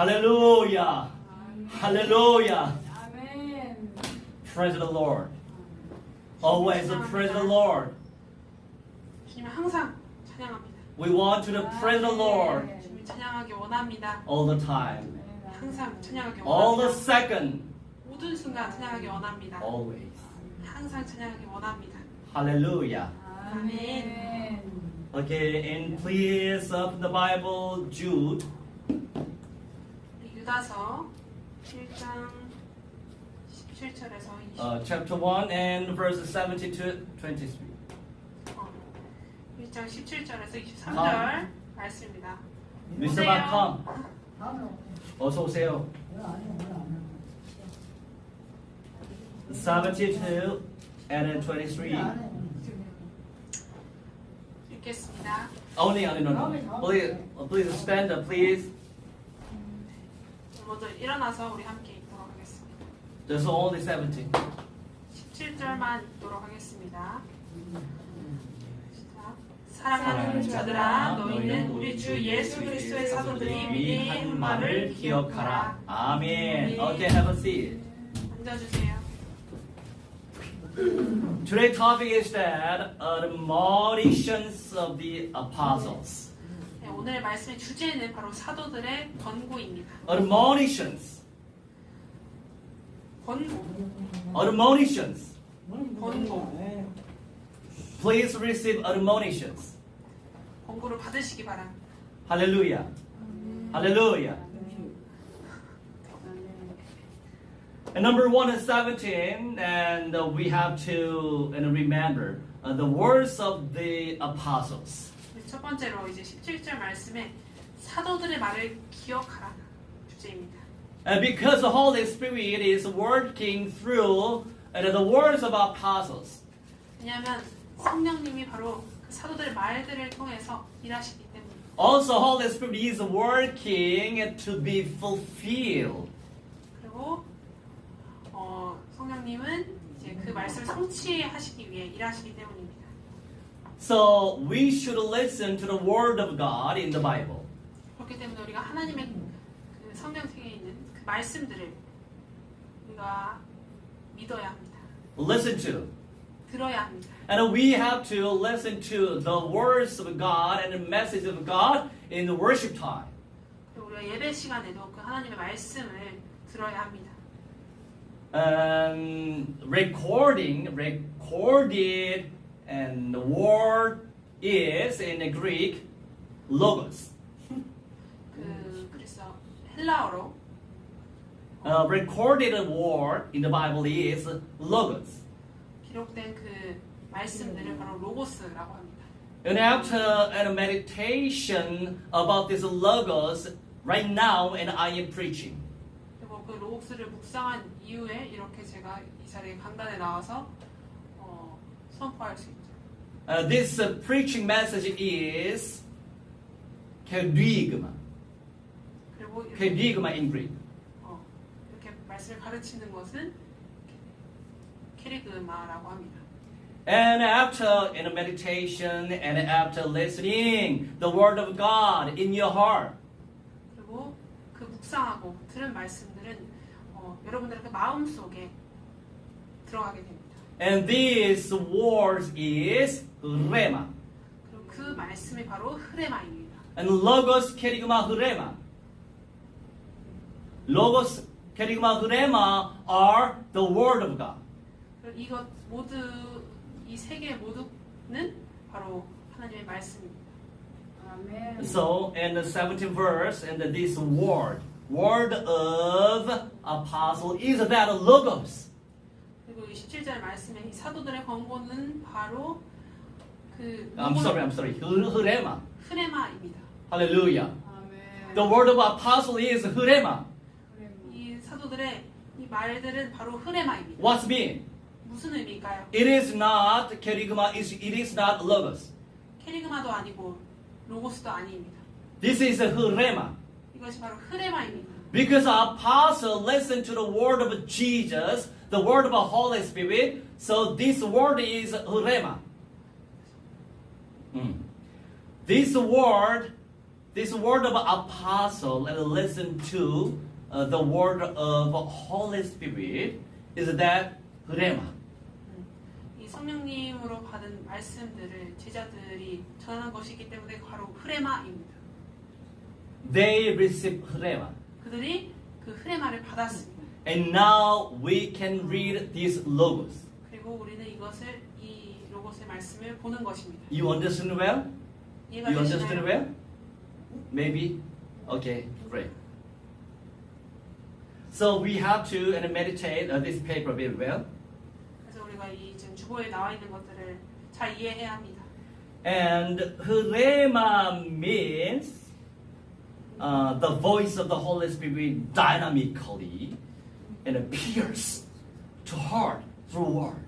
Hallelujah. Hallelujah. 아멘. Praise the Lord. Always praise the Lord. 주님 항상 찬양합니다. We want to praise the Lord 주님 찬양하기 원합니다. all the time. 항상 찬양하기 All the 원합니다. second. 모든 순간 찬양하기 원합니다. Always. 항상 찬양하기 원합니다. Hallelujah. 아멘. Okay, and please open the Bible, Jude. 우리 유다서 1장 17절에서 20, Uh, chapter 1 and verses 17 to 23. 어, 1장 17절에서 23절 아. 말씀입니다. Mr. 오세요. Bacom, 어서 오세요. 72 and 23. 읽겠습니다. Only, only, no, no. Please, please stand up, please. 먼저 일어나서 우리 함께 읽도록 하겠습니다. There's only 17. 17절만 읽도록 하겠습니다. 시작. 사랑하는 자들아 너희는 우리 주 예수 그리스도의 사도들이 미리 한 말을 기억하라. 아멘. Okay, have a seat. 앉아주세요. Today's topic is that admonitions of the apostles. 네, 오늘의 말씀의 주제는 바로 사도들의 권고입니다. Admonitions. 권고, Admonitions. 권고, Please receive admonitions. 권고를 받으시기 바랍니다. Hallelujah. Hallelujah. And number one is 17, and uh, we have to and remember uh, the words of the apostles. 첫 번째로 이제 17절 말씀에 사도들의 말을 기억하라 주제입니다. And because the Holy Spirit is working through uh, the words of apostles, 왜냐하면 성령님이 바로 그 사도들의 말들을 통해서 일하시기 때문에 also Holy Spirit is working to be fulfilled. 그리고 어, 성령님은 이제 그 말씀을 성취하시기 위해 일하시기 때문입니다. So we should listen to the Word of God in the Bible. 그렇기 때문에 우리가 하나님의 그 성경책에 있는 그 말씀들을 우리가 믿어야 합니다. Listen to. 들어야 합니다. And we have to listen to the words of God and the message of God in the worship time. 그리고 우리가 예배 시간에도 그 하나님의 말씀을 들어야 합니다. Um, recording, recorded, and the word is in the Greek logos. 그 그래서 헬라어로 Uh, recorded word in the Bible is logos. 기록된 그 말씀들을 바로 로고스라고 합니다. And after a meditation about this logos, right now, and I am preaching. 그리고 그 로고스를 묵상한 이후에 이렇게 제가 이 자리에 강단에 나와서 어, 선포할 수 있죠. Uh, this uh, preaching message is kerygma. 그리고 이렇게, kerygma in Greek. 어, 이렇게 말씀을 가르치는 것은 캐리그마라고 합니다. And after in a meditation and after listening the word of God in your heart, 그리고 그 묵상하고 들은 말씀들은 어, 여러분들의 그 마음 속에 들어가게 됩니다. and this word is rema. 그리고 그 말씀이 바로 흐레마입니다. And logos kerygma rema. Logos kerygma rema are the word of God. 그리고 이것 모두 이 세 개 모두는 바로 하나님의 말씀입니다. 아멘. So in the 17th verse, and this word, word of apostle is that logos. 그리고 이 17절 말씀에 이 사도들의 권고는 바로 그 I'm sorry, I'm sorry. Rema. 흐레마입니다. Hallelujah. 아멘. The word of apostle is rema. 이 사도들의 이 말들은 바로 흐레마입니다. What's mean? 무슨 의미일까요? It is not kerygma. It it is not logos. 캐리그마도 아니고 로고스도 아닙니다. This is rema. 이것이 바로 흐레마입니다. Because apostle listened to the word of Jesus, the word of the Holy Spirit. So this word is rema. Mm. This word this word of apostle and listen to uh, the word of Holy Spirit is that rhema. 이 성령님으로 받은 말씀들을 제자들이 전하는 것이기 때문에 바로 흐레마입니다. They receive rhema. 그들이 그 흐레마를 받았습니다. And now we can read these logos. 그리고 우리는 이것을 이 로봇의 말씀을 보는 것입니다. You understand well? 이해가 You understand 되시나요? well? Maybe? Okay, great. So we have to and meditate uh, this paper very well. 그래서 우리가 이 지금 주보에 나와 있는 것들을 잘 이해해야 합니다. And Rema means uh, the voice of the Holy Spirit dynamically and pierce to heart through word.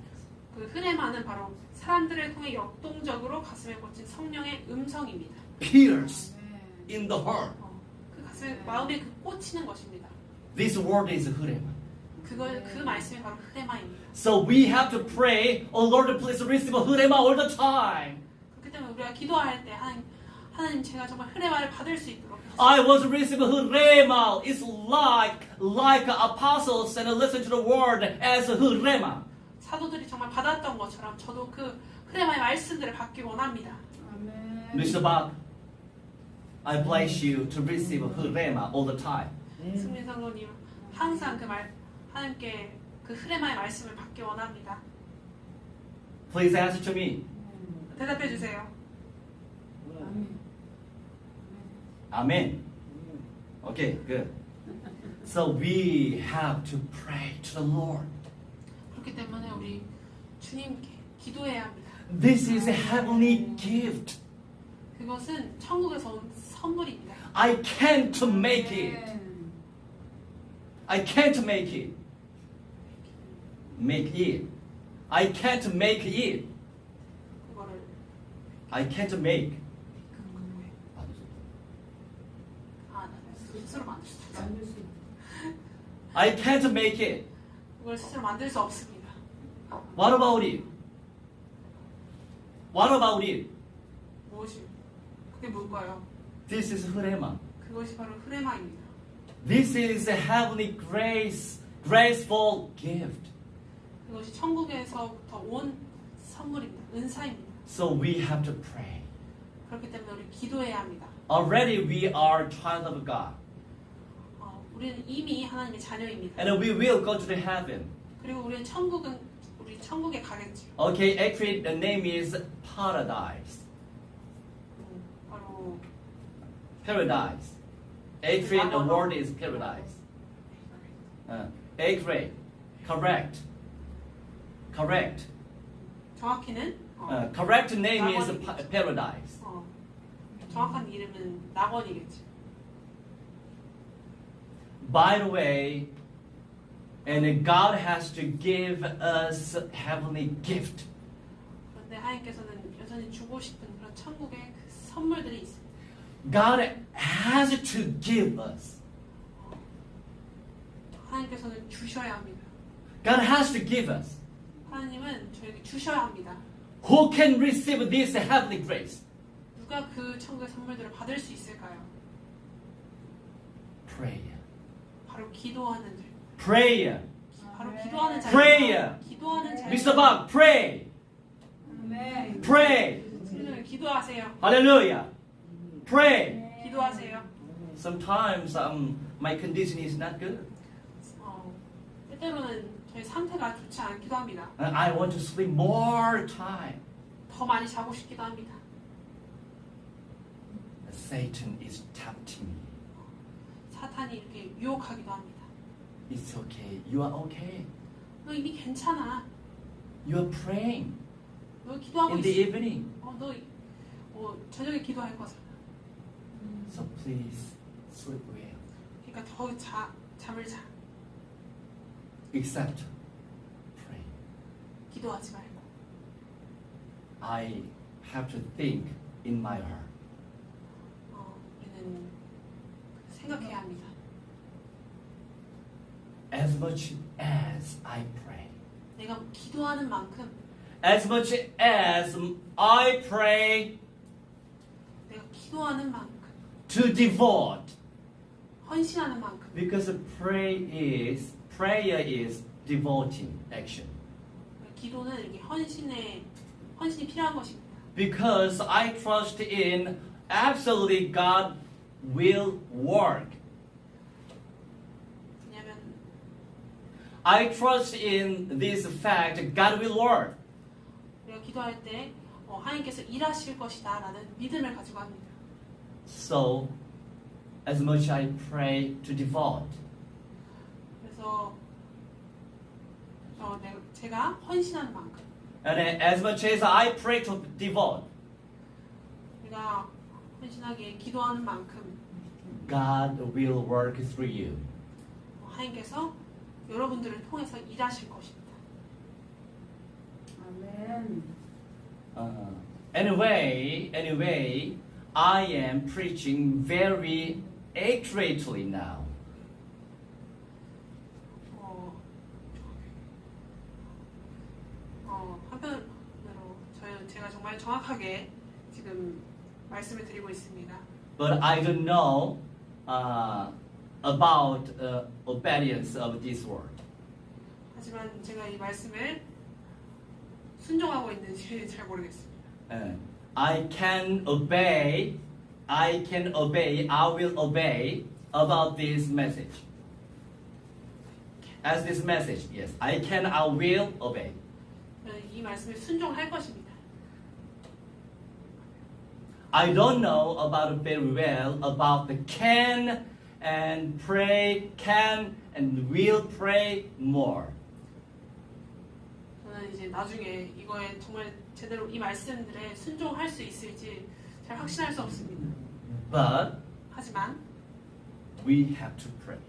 그 흐레마는 바로 사람들을 통해 역동적으로 가슴에 꽂힌 성령의 음성입니다. Pierce in the heart. 어, 그 가슴에 마음에 그 꽂히는 것입니다. This word is Rema. 그걸 그 말씀이 바로 흐레마입니다. So we have to pray, oh Lord, please receive Rema all the time. 그렇기 때문에 우리가 기도할 때 하나님, 하나님 제가 정말 흐레마를 받을 수 있도록 I want to receive Rema. It's like like apostles and listen to the word as Rema. 사도들이 정말 받았던 것처럼 저도 그 흐레마의 말씀들을 받기 원합니다. 아멘. Mr. Bob, I bless you to receive Rema all the time. 승민 성도님 항상 그 말 하나님께 그 흐레마의 말씀을 받기 원합니다. Please answer to me. 대답해 주세요. 아멘. Amen. Okay, good. So we have to pray to the Lord. 그렇기 때문에 우리 주님께 기도해야 합니다. This is a heavenly gift. 그것은 천국에서 온 선물입니다. I can't make it. I can't make it. Make it. I can't make it. 그거를 I can't make. 아, 나 스스로 만들 수 있다. I can't make it. 그걸 스스로 만들 수 없습니다. What about it? What about it? 무엇이? 그게 뭘까요? This is Rema. 그것이 바로 흐레마입니다. This is a heavenly grace, graceful gift. 그것이 천국에서부터 온 선물입니다. 은사입니다. So we have to pray. 그렇기 때문에 우리 기도해야 합니다. Already we are child of God. 어, 우리는 이미 하나님의 자녀입니다. And we will go to the heaven. 그리고 우리는 천국은 천국에 가겠죠. Okay, actually the name is paradise. 음, 바로 Paradise. Actually the word is paradise. Uh, accurate. Correct. Correct. 정확히는 어, Uh, correct name is 낙원이겠죠. pa- paradise. 어, 정확한 이름은 낙원이겠죠. By the way, and God has to give us heavenly gift. 그런데 하나님께서는 여전히 주고 싶은 그런 천국의 그 선물들이 있습니다. God has to give us. 하나님께서는 주셔야 합니다. God has to give us. 하나님은 저에게 주셔야 합니다. Who can receive this heavenly grace? 누가 그 천국의 선물들을 받을 수 있을까요? Prayer. 바로 기도하는 자. Prayer. 바로 기도하는 자. Prayer. 기도하는 자. Mr. Bach, pray. 아멘. Pray. 기도하세요. Hallelujah. Pray. 기도하세요. Sometimes um, my condition is not good. 어, 때때로는 저희 상태가 좋지 않기도 합니다. And I want to sleep more time. 더 많이 자고 싶기도 합니다. Satan is tempting me. 사탄이 이렇게 유혹하기도 합니다. It's okay. You are okay. 너 이미 괜찮아. You are praying 너 기도하고 in the 있어. evening. 어, 너 어, 저녁에 기도할 거잖아. So please sleep well. 그러니까 더 자, 잠을 자. Except pray. 기도하지 말고. I have to think in my heart. 어, 우리는 생각해야 합니다. As much as I pray, 내가 기도하는 만큼 as much as I pray 내가 기도하는 만큼 to devote. 헌신하는 만큼. Because pray is prayer is devoting action. 기도는 이렇게 헌신의 헌신이 필요한 것입니다. Because I trust in absolutely God will work. I trust in this fact God will work. 우리가 기도할 때 어, 하나님께서 일하실 것이다라는 믿음을 가지고 합니다. So as much I pray to devote. 그래서 어, 네, 제가 헌신하는 만큼 And as much as I pray to devote, 우리가 헌신하게 기도하는 만큼 God will work through you. 어, 하나님께서 여러분들을 통해서 일하실 것입니다. 아멘. Uh, anyway, anyway, I am preaching very accurately now. 어, 어, 한편으로 저희 제가 정말 정확하게 지금 말씀을 드리고 있습니다. But I don't know uh, about uh, obedience of this word. 하지만 제가 이 말씀을 순종하고 있는지 잘 모르겠습니다. Uh, I can obey, I can obey, I will obey about this message. As this message, yes, I can, I will obey. 저는 이 말씀을 순종할 것입니다. I don't know about very well about the can and pray, can and will pray more. 저는 이제 나중에 이거에 정말 제대로 이 말씀들에 순종할 수 있을지 잘 확신할 수 없습니다. But 하지만 we have to pray.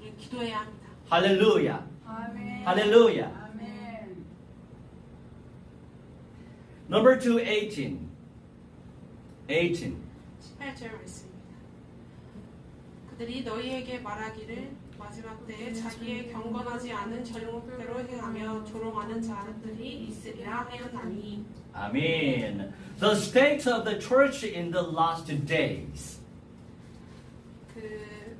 우리 기도해야 합니다. Hallelujah. 아멘. Hallelujah. 아멘. Number two, 18. 18. 18절 말씀입니다. 그들이 너희에게 말하기를 마지막 때에 자기의 경건하지 않은 전용대로 행하며 조롱하는 자들이 있으리라 하였나니 Amen. The state of the church in the last days. 그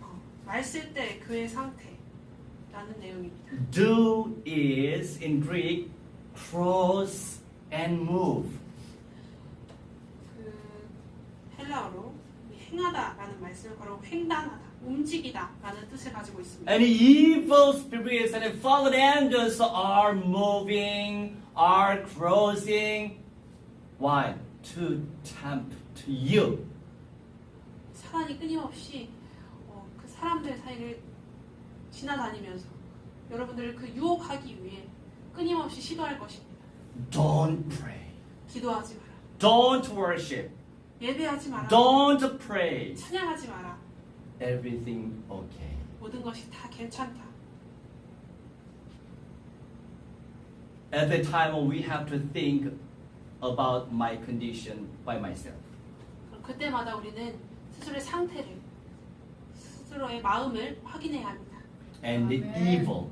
어, 말쓸 때 그의 상태라는 내용입니다. Do is in Greek cross and move. 그 헬라어로 이 행하다라는 말씀을 바로 횡단하다, 움직이다라는 뜻을 가지고 있습니다. And evil spirits and fallen angels are moving, are crossing. Why? To tempt you. 사단이 끊임없이 어, 그 사람들 사이를 지나다니면서 여러분들을 그 유혹하기 위해 끊임없이 시도할 것입니다. Don't pray. 기도하지 마라. Don't worship. 예배하지 마라. Don't pray. 찬양하지 마라. Everything okay. 모든 것이 다 괜찮다. At the time, we have to think about my condition by myself. 그럼 그때마다 우리는 스스로의 상태를 스스로의 마음을 확인해야 합니다. And the Amen. evil,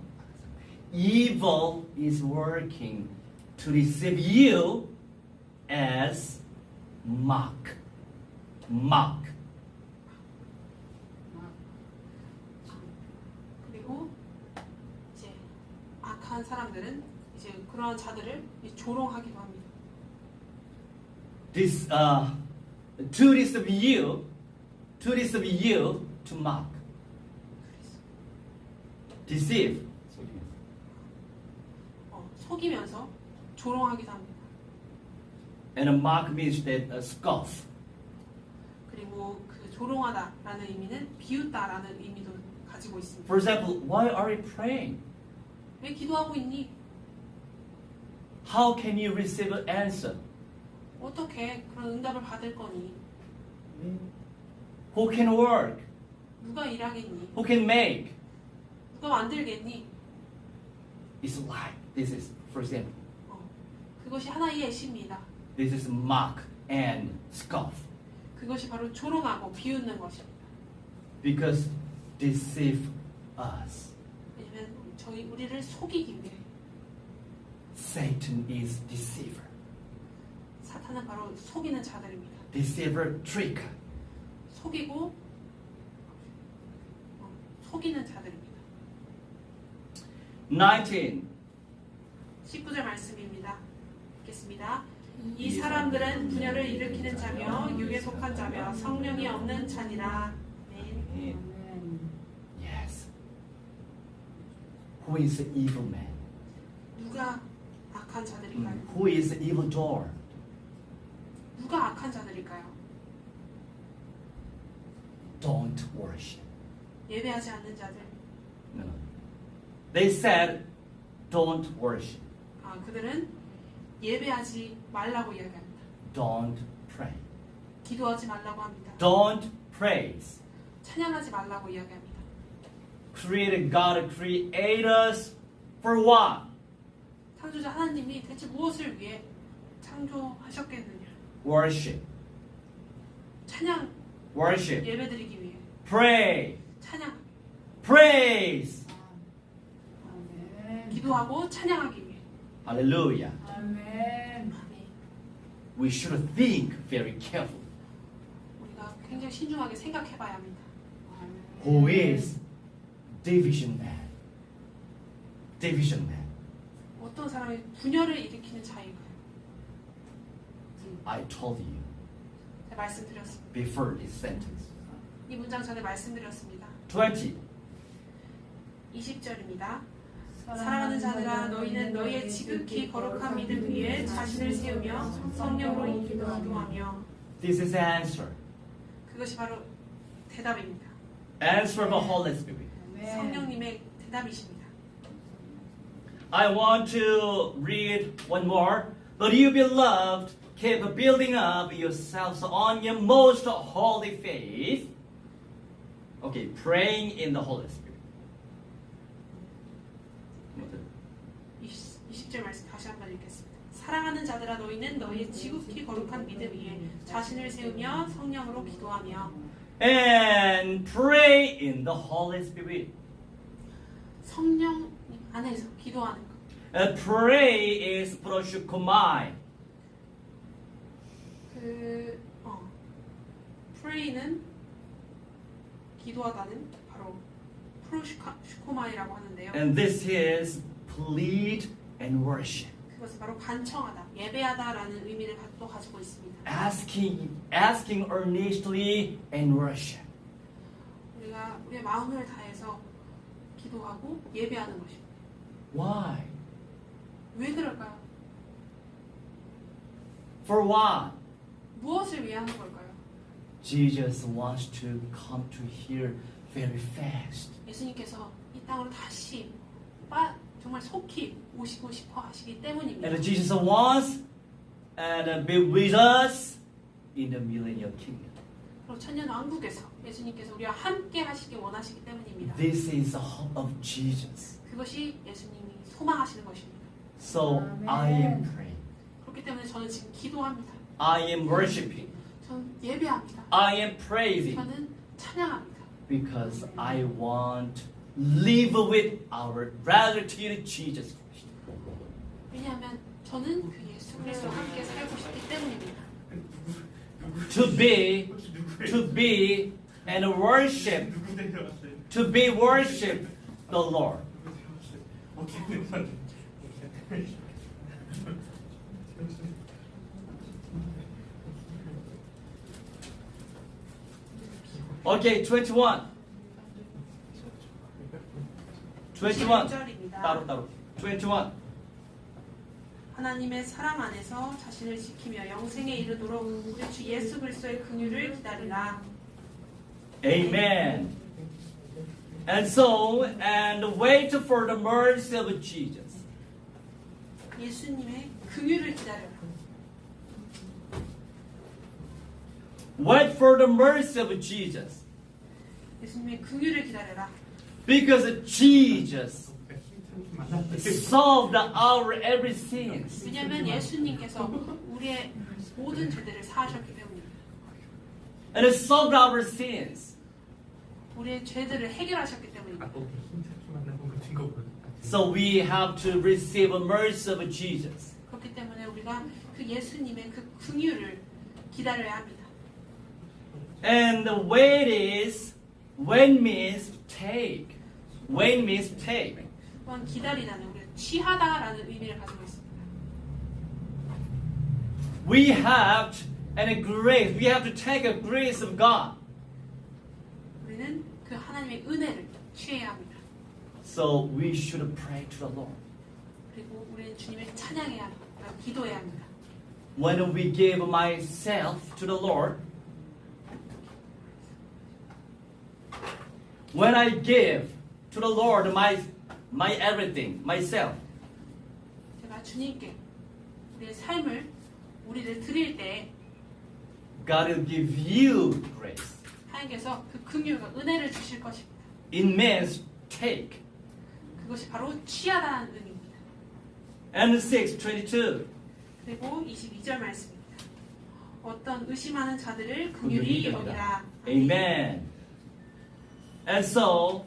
evil is working to deceive you as mock, mock. 그리고 이제 악한 사람들은 이제 그러한 자들을 조롱하기도 합니다. This uh, to deceive you, to deceive you to mock, deceive. 어, 속이면서 조롱하기도 합니다. And a mock means that uh, scoff. 그리고 그 조롱하다라는 의미는 비웃다라는 의미도 가지고 있습니다. For example, why are you praying? 왜 기도하고 있니? How can you receive an answer? 어떻게 그런 응답을 받을 거니? Who can work? 누가 일하겠니? Who can make? 누가 만들겠니? It's like this is, for example, 어, 그것이 하나의 예시입니다. This is mock and scoff 그것이 바로 조롱하고 비웃는 것입니다. because deceive us. 왜냐면 저희 우리를 속이기 위해 Satan is deceiver. 사탄은 바로 속이는 자들입니다. deceiver, trick. 속이고 어, 속이는 자들입니다. 19. 19절 말씀입니다. 읽겠습니다. 이 사람들은 분열을 일으키는 자며 육에 속한 자며 성령이 없는 자니라. 네. Yes. Who is the evil man? 누가 악한 자들일까요? Mm. Who is the evil door? 누가 악한 자들일까요? Don't worship. 예배하지 않는 자들. No. They said, don't worship. 아, 그들은 예배하지 말라고 이야기합니다. Don't pray. 기도하지 말라고 합니다. Don't praise. 찬양하지 말라고 이야기합니다. Created God create us for what? 창조자 하나님이 대체 무엇을 위해 창조하셨겠느냐? Worship. 찬양 Worship. 예배드리기 위해 Pray. 찬양 Praise. 기도하고 찬양하기 위해 Hallelujah. 아멘. We should think very carefully. 우리가 굉장히 신중하게 생각해봐야 합니다. Who is division man? Division man. 어떤 사람이 분열을 일으키는 자인가요? I told you 제가 말씀드렸습니다. before this sentence. 이 문장 전에 말씀드렸습니다. 20. 20절입니다. 사랑하는 자들아 너희는 너희의 지극히 거룩한 믿음 위에 자신을 세우며 성령으로 기도하며 This is the answer. 그것이 바로 대답입니다. Answer of the Holy Spirit. 아멘. 성령님의 대답이십니다. I want to read one more. But you, beloved, keep building up yourselves on your most holy faith. Okay, praying in the Holy Spirit. 20, 20절 말씀 다시 한번 읽겠습니다. 사랑하는 자들아 너희는 너희의 지극히 거룩한 믿음 위에 자신을 세우며 성령으로 기도하며 And pray in the Holy Spirit. 성령 안에서 기도하는 것. And pray is proshukomai. 그 어, pray는 기도하다는 바로 프로슈코마이라고 하는데요. And this is plead and worship. 그것은 바로 간청하다, 예배하다라는 의미를 가- 또 가지고 있습니다. Asking, asking earnestly and worship. 우리가 우리의 마음을 다해서 기도하고 예배하는 것입니다. Why? 왜 그럴까요? For what? 무엇을 위해 하는 걸까요? Jesus wants to come to here very fast. 예수님께서 이 땅으로 다시 빠, 정말 속히 오시고 싶어 하시기 때문입니다. And Jesus wants and be with us in the millennial kingdom. 그리고 천년 왕국에서 예수님께서 우리와 함께 하시기 원하시기 때문입니다. This is the hope of Jesus. 그것이 예수님이 소망하시는 것입니다. So I am praying. 그렇기 때문에 저는 지금 기도합니다. I am worshiping. 저는 예배합니다. I am praising 저는 찬양합니다. because I want to live with our gratitude Jesus Christ. 왜냐하면 저는 그 예수 그리스도와 함께 살고 싶기 때문입니다. To be, to be and worship, 누구 데려왔어요? to be worship the Lord. 어떻게 데려왔어요? Okay, 21. 21. 21절입니다. 따로 따로. 21. 하나님의 사랑 안에서 자신을 지키며 영생에 이르도록 우리 주 예수 그리스도의 긍휼을 기다리라. Amen. And so, and wait for the mercy of Jesus. 예수님의 긍휼을 기다려라. Wait for the mercy of Jesus. 예수님의 긍휼을 기다려라. Because Jesus solved our every sins. 왜냐하면 예수님께서 우리의 모든 죄들을 사하셨기 때문입니다. And it solved our sins. 우리의 죄들을 해결하셨기 때문입니다. So we have to receive a mercy of Jesus. 그렇기 때문에 우리가 그 예수님의 그 긍휼을 기다려야 합니다. And the wait is when means take. When means take. 또한 기다리다는 우리 취하다라는 의미를 가지고 있습니다. We have to, and a grace. We have to take a grace of God. 우리는 그 하나님의 은혜를 취해야 합니다. So we should pray to the Lord. 그리고 우리는 주님을 찬양해야 합니다. 기도해야 합니다. When we give myself to the Lord, when I give to the Lord my my everything, myself, 제가 주님께 우리의 삶을 우리를 드릴 때 God will give you grace. 하나님께서 그 긍휼과 은혜를 주실 것입니다. It means take. 그것이 바로 취하다는 의미입니다. And 6, 22. 그리고 22절 말씀입니다. 어떤 의심하는 자들을 긍휼히 여기라. Amen. And so,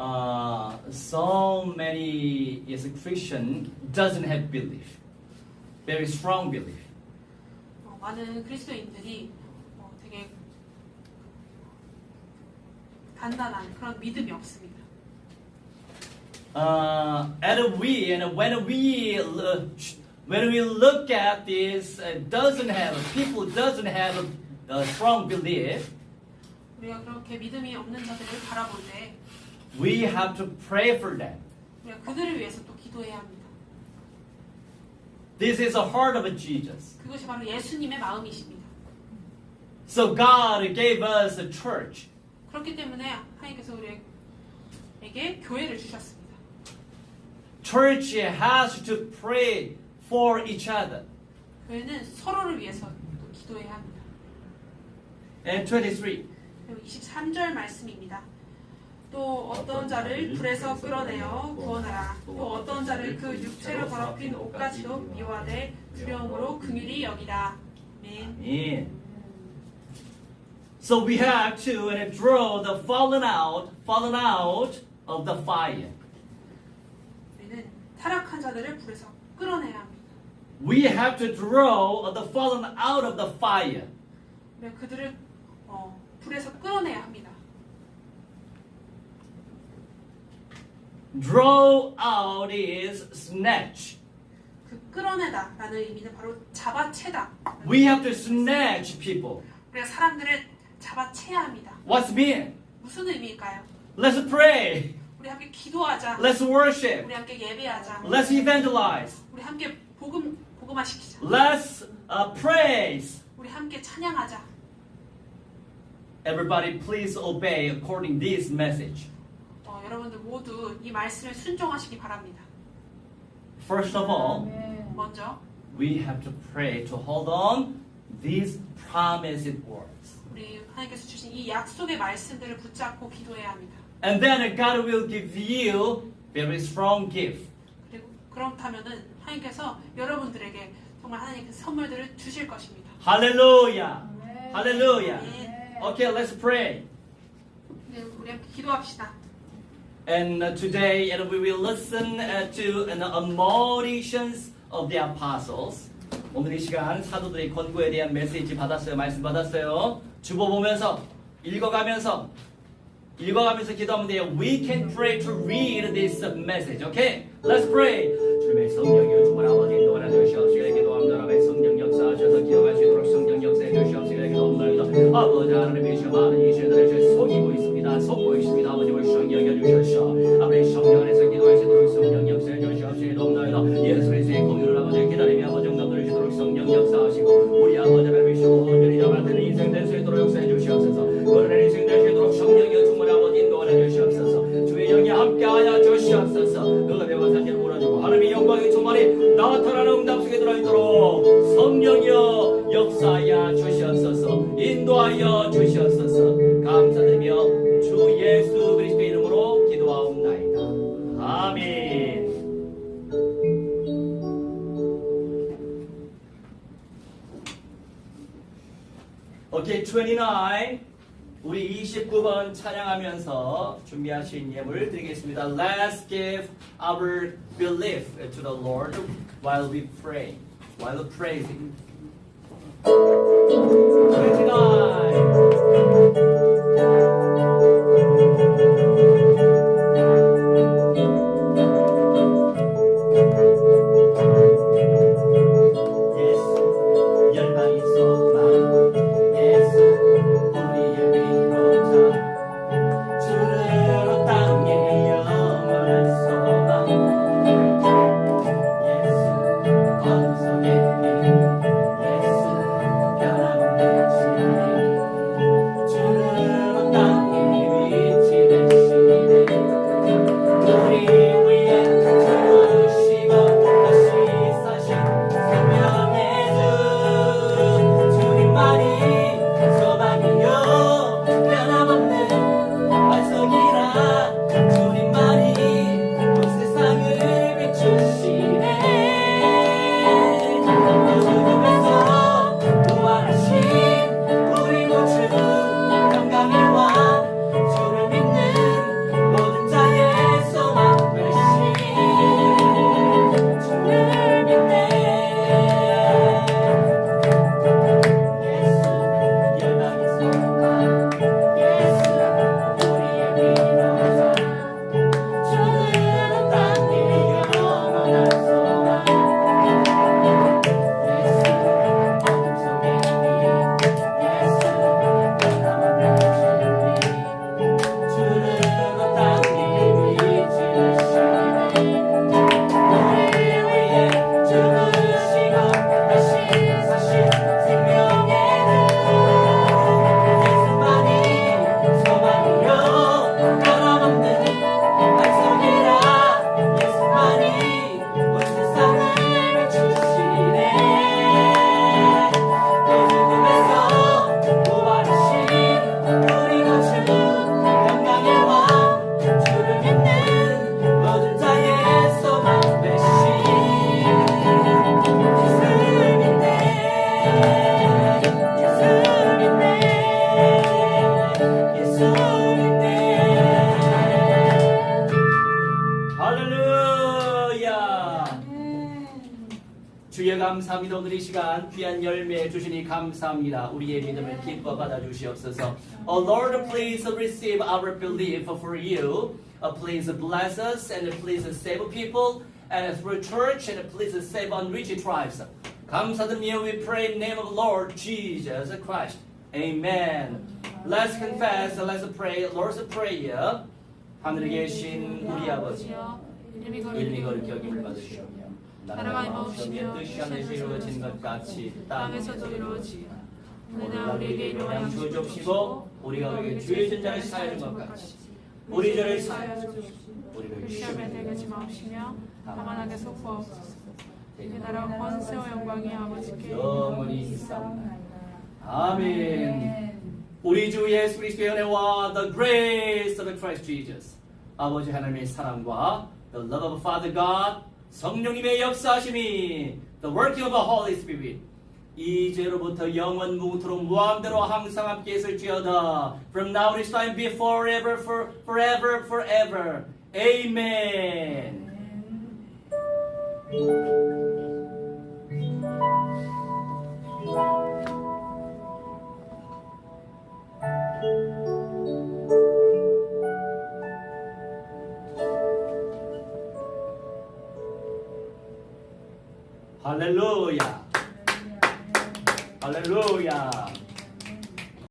uh, so many is a Christian doesn't have belief, very strong belief. 어, 많은 그리스도인들이 어, 되게 단단한 그런 믿음이 없습니다. Uh, and we and when we look, when we look at this, uh, doesn't have people doesn't have a, a strong belief. 우리가 그렇게 믿음이 없는 자들을 바라볼 때 We have to pray for them. 우리가 그들을 위해서 또 기도해야 합니다. This is the heart of Jesus. 그것이 바로 예수님의 마음이십니다. So God gave us a church. 그렇기 때문에 하나님께서 우리에게 교회를 주셨습니다. Church has to pray for each other. 교회는 서로를 위해서 또 기도해야 합니다. And 23. 그리고 23절 말씀입니다. 또 어떤 자를 불에서 끌어내어 구원하라. 또 어떤 자를 그 육체로 더럽힌 옷까지도 미워하되 두려움으로 긍휼히 여기라. 아멘. So we have to and draw the fallen out, fallen out of the fire. 우리는 타락한 자들을 불에서 끌어내야 합니다. We have to draw the fallen out of the fire. 그들을 어, 불에서 끌어내야 합니다. Draw out is snatch. 그 끌어내다 라는 의미는 바로 잡아채다. We have to snatch people. 우리가 사람들을 잡아채야 합니다. What's mean? 무슨 의미일까요? Let's pray. 우리 함께 기도하자. Let's worship. 우리 함께 예배하자. Let's evangelize. 우리 함께 복음 복음화시키자. Let's uh, praise. 우리 함께 찬양하자. Everybody, please obey according this message. 어, 여러분들 모두 이 말씀에 순종하시기 바랍니다. First of all. 먼저 we have to pray to hold on these promised words. 우리 하나님께서 주신 이 약속의 말씀들을 붙잡고 기도해야 합니다. And then God will give you very strong gift. 그리고 그렇다면은 하나님께서 여러분들에게 정말 하나님께서 선물들을 주실 것입니다. Hallelujah. 아멘. Okay, let's pray. 네, 우리 함께 기도합시다. And uh, today, and we will listen uh, to an admonitions of the apostles. 오늘 이 시간 사도들의 권고에 대한 메시지 받았어요. 말씀 받았어요. 주보 보면서 읽어가면서 읽어가면서 기도하면 돼요. We can pray to read this message. Okay? Let's pray. 주님의 성령이여 주문 아버지 인도하여 주시옵시고 기도합니다. 하나님의 성령 역사하셔서 기도할 수 있도록 성령 역사해 주시옵시고 기도합니다. 아버지 하나님의 시 많은 죄 속이고 성령이여 역사하여 주시옵소서 인도하여 주시옵소서 감사드리며 주 예수 그리스도 이름으로 기도하옵나이다. 아멘. 오케이 29 우리 29번 찬양하면서 준비하신 예물 드리겠습니다. Let's give our belief to the Lord while we pray, while praising. Twenty-nine. 주여 감사합니다. 오늘 이 시간 귀한 열매 주시니 감사합니다. 우리의 믿음을 기뻐 받아 주시옵소서. Oh Lord, please receive our belief for you. Uh, please bless us and please save people and through church and please save unreached tribes. 감사드리며 we pray in the name of Lord Jesus Christ. Amen. Let's confess, let's pray Lord's Prayer. 하늘에 계신 우리 아버지 이름이 이름이 거룩히 거룩히 여김을 받으시오며 나라가 나라가 마옵시며 뜻이 이루어진 것 같이 땅에서도 이루어지며 오늘 우리에게 일용할 양식을 줍시고 우리가 우리에게 죄의 전자를 사하는 것 같이 우리 죄를 사하여 주시고 우리를 시험에 들지 마옵시며 다만 하게 속구하옵소서. 이제 나라와 권세와 영광이 아버지께 영원히 있사옵나이다. 아멘. 우리 주 예수 그리스도의 은혜와 the grace of Christ Jesus. 아버지 하나님의 사랑과 the love of Father God 성령님의 역사하심이 the working of the Holy Spirit 이제로부터 영원 무토록 무함대로 항상 함께 있을지어다 from now this time be forever for, forever forever Amen 할 Hallelujah. Hallelujah.